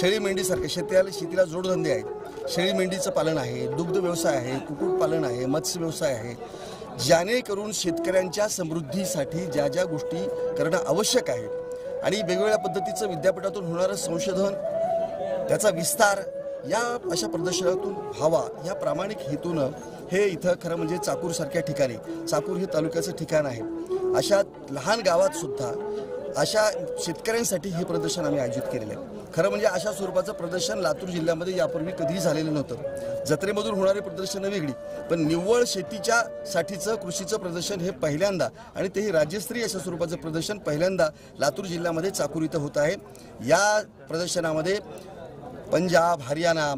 शेळी मेंढीसारखे शेतीला शेतीला जोडधंदे आहेत. शेळी मेंढीचं पालन आहे दुग्ध व्यवसाय आहे कुक्कुटपालन आहे मत्स्य व्यवसाय आहे. जेणेकरून शेतकऱ्यांच्या समृद्धीसाठी ज्या ज्या गोष्टी करणं आवश्यक आहे. आणि वेगवेगळ्या पद्धतीचं विद्यापीठातून होणारं संशोधन त्याचा विस्तार या अशा प्रदर्शनातून व्हावा या प्रामाणिक हेतूनं हे इथं खरं म्हणजे चाकूरसारख्या ठिकाणी चाकूर हे तालुक्याचं ठिकाण आहे. अशा लहान गावात सुद्धा अशा शेतकऱ्यांसाठी हे प्रदर्शन आम्ही आयोजित केलेलं आहे. खरं म्हणजे अशा स्वरूपाचं प्रदर्शन लातूर जिल्ह्यामध्ये यापूर्वी कधीही झालेलं नव्हतं. जत्रेमधून होणारी प्रदर्शनं वेगळी पण निव्वळ शेतीच्या साठीचं कृषीचं प्रदर्शन हे पहिल्यांदा आणि तेही राज्यस्तरीय अशा स्वरूपाचं प्रदर्शन पहिल्यांदा लातूर जिल्ह्यामध्ये चाकूर इथं होत आहे. या प्रदर्शनामध्ये पंजाब हरियाणा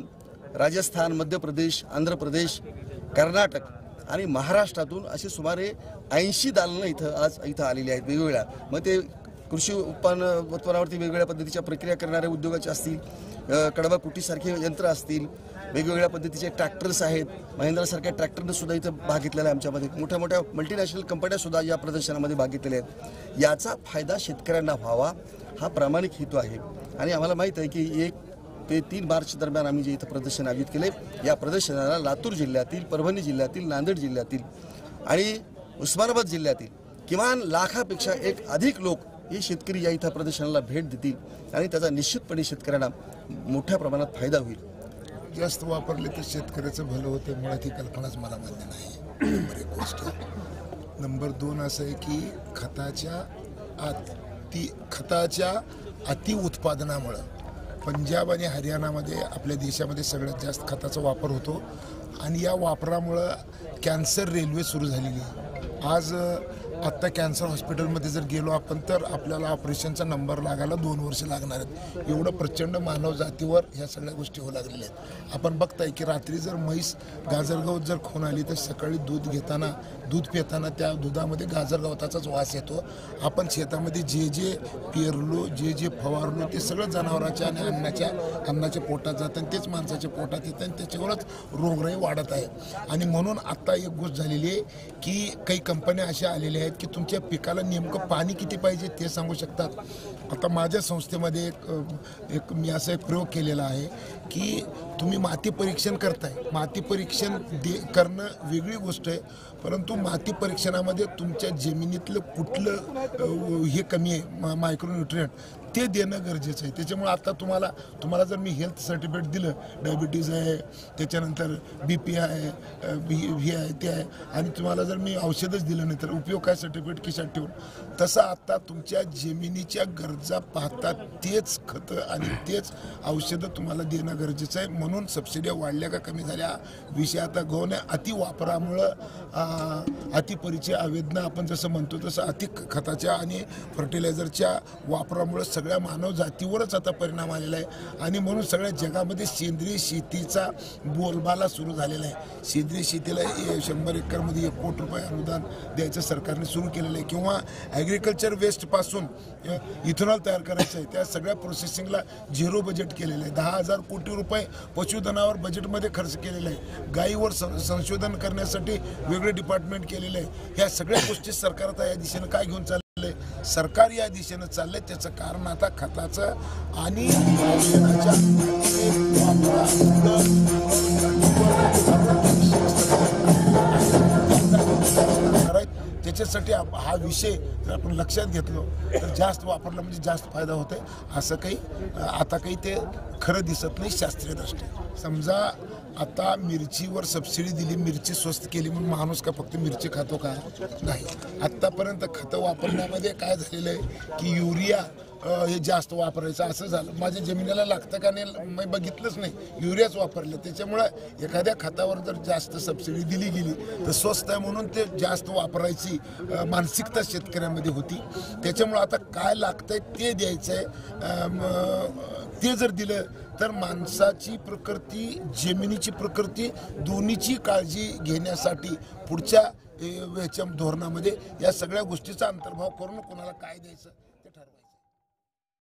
राजस्थान मध्य प्रदेश आंध्र प्रदेश कर्नाटक आणि महाराष्ट्रातून असे सुमारे ऐंशी दालनं इथं आज इथं आलेली आहेत वेगवेगळ्या. मग ते कृषी उत्पन्न उत्पन्नावरती वेगवेगळ्या पद्धतीच्या प्रक्रिया करणाऱ्या उद्योगाचे असतील कडवा कुटीसारखे यंत्र असतील वेगवेगळ्या पद्धतीचे ट्रॅक्टर्स आहेत. महिंद्रासारख्या ट्रॅक्टरनं सुद्धा इथं भाग घेतलेला आहे आमच्यामध्ये. मोठ्या मोठ्या मल्टीनॅशनल कंपन्या सुद्धा या प्रदर्शनामध्ये भाग घेतलेल्या आहेत. याचा फायदा शेतकऱ्यांना व्हावा हा प्रामाणिक हेतू आहे. आणि आम्हाला माहीत आहे की एक ते तीन मार्च दरम्यान आम्ही जे इथं प्रदर्शन आयोजित केले या प्रदर्शनाला लातूर जिल्ह्यातील परभणी जिल्ह्यातील नांदेड जिल्ह्यातील आणि उस्मानाबाद जिल्ह्यातील किमान लाखापेक्षा एक अधिक लोक हे शेतकरी या इथं प्रदर्शनाला भेट देतील आणि त्याचा निश्चितपणे शेतकऱ्यांना मोठ्या प्रमाणात फायदा होईल. जास्त वापरले तर शेतकऱ्याचं भलं होतं मुळात ही कल्पनाच मला मान्य नाही. नंबर एक गोष्ट. नंबर दोन असं आहे की खताच्या अति खताच्या अतिउत्पादनामुळं पंजाब आणि हरियाणामध्ये आपल्या देशामध्ये सगळ्यात जास्त खताचा वापर होतो. आणि या वापरामुळं कॅन्सर रेल्वे सुरू झालेली. आज आत्ता कॅन्सर हॉस्पिटलमध्ये जर गेलो आपण तर आपल्याला ऑपरेशनचा नंबर लागायला दोन वर्ष लागणार आहेत. एवढं प्रचंड मानव जातीवर ह्या सगळ्या गोष्टी होऊ लागलेल्या आहेत. आपण बघताय की रात्री जर म्हैस गाजरगावात जर खून आली तर सकाळी दूध घेताना दूध पिताना त्या दुधामध्ये गाजरगावताचाच वास येतो. आपण शेतामध्ये जे जे पेरलो जे जे फवारलो ते सगळं जनावरांच्या आणि अन्नाच्या अन्नाच्या पोटात जातं आणि तेच माणसाच्या पोटात येतं आणि त्याच्यावरच रोगराई वाढत आहे. आणि म्हणून आत्ता एक गोष्ट झालेली आहे की काही कंपन्या अशा आलेल्या आहेत की तुमच्या पिकाला नेमकं पाणी किती पाहिजे ते सांगू शकतात. आता माझ्या संस्थेमध्ये एक एक मी असा एक प्रयोग केलेला आहे की तुम्ही माती परीक्षण करताय. माती परीक्षण दे करणं वेगळी गोष्ट आहे परंतु माती परीक्षणामध्ये तुमच्या जमिनीतलं कुठलं हे कमी आहे मा मायक्रोन्युट्रियंट ते देणं गरजेचं आहे. त्याच्यामुळे आता तुम्हाला तुम्हाला जर मी हेल्थ सर्टिफिकेट दिलं डायबिटीज आहे त्याच्यानंतर बी पी आहे बी व्ही आहे ते आहे आणि तुम्हाला जर मी औषधच दिलं नाही तर उपयोग काय सर्टिफिकेट खिशात ठेवून? तसं आता तुमच्या जमिनीच्या गरजा पाहता तेच खतं आणि तेच औषधं तुम्हाला देणं गरजेचं आहे. म्हणून सबसिड्या वाढल्या का कमी झाल्या विषय आता गहू अति वापरामुळं अतिपरिचय आवेदना आपण जसं म्हणतो तसं अति खताच्या आणि फर्टिलायझरच्या वापरामुळं सगळ्या मानव जातीवरच आता परिणाम आलेला आहे. आणि म्हणून सगळ्या जगामध्ये सेंद्रिय शेतीचा बोलबाला सुरू झालेला आहे. सेंद्रिय शेतीला ए- शंभर एकरमध्ये एक कोटी रुपये अनुदान द्यायचं सरकारने सुरू केलेलं आहे. किंवा ॲग्रिकल्चर वेस्टपासून इथेनॉल तयार करायचं आहे. त्या सगळ्या प्रोसेसिंगला झिरो बजेट केलेलं आहे. दहा हजार कोटी रुपये पशुधनावर बजेटमध्ये खर्च केलेला आहे. गायीवर सं- संशोधन करण्यासाठी वेगळे डिपार्टमेंट केलेलं आहे. ह्या सगळ्या गोष्टी सरकार आता या दिशेनं काय घेऊन चाललं? सरकार या दिशेनं चाललंय त्याचं कारण आता खताचं आणि औषधाच्या त्याच्यासाठी हा विषय जर आपण लक्षात घेतलो तर जास्त वापरला म्हणजे जास्त फायदा होतोय. असं काही आता काही ते खरं दिसत नाही शास्त्रीय दृष्ट्या. समजा आता मिरचीवर सबसिडी दिली मिरची स्वस्त केली म्हणून माणूस का फक्त मिरची खातो का? नाही. आत्तापर्यंत खतं वापरण्यामध्ये काय झालेलं आहे? की युरिया हे जास्त वापरायचं असं झालं. माझ्या जमिनीला लागतं का नाही मी बघितलंच नाही. युरियाच वापरलं. त्याच्यामुळं एखाद्या खतावर जर जास्त सबसिडी दिली गेली तर स्वस्त आहे म्हणून ते जास्त वापरायची मानसिकता शेतकऱ्यामध्ये होती. त्याच्यामुळं आता काय लागतंय ते द्यायचं आहे ते जर दिलं तर माणसाची प्रकृती जमिनीची प्रकृती दोन्हीची काळजी घेण्यासाठी पुढच्या ए, धोरणामध्ये या सगळ्या गोष्टीचा अंतर्भाव करून कोणाला काय द्यायचं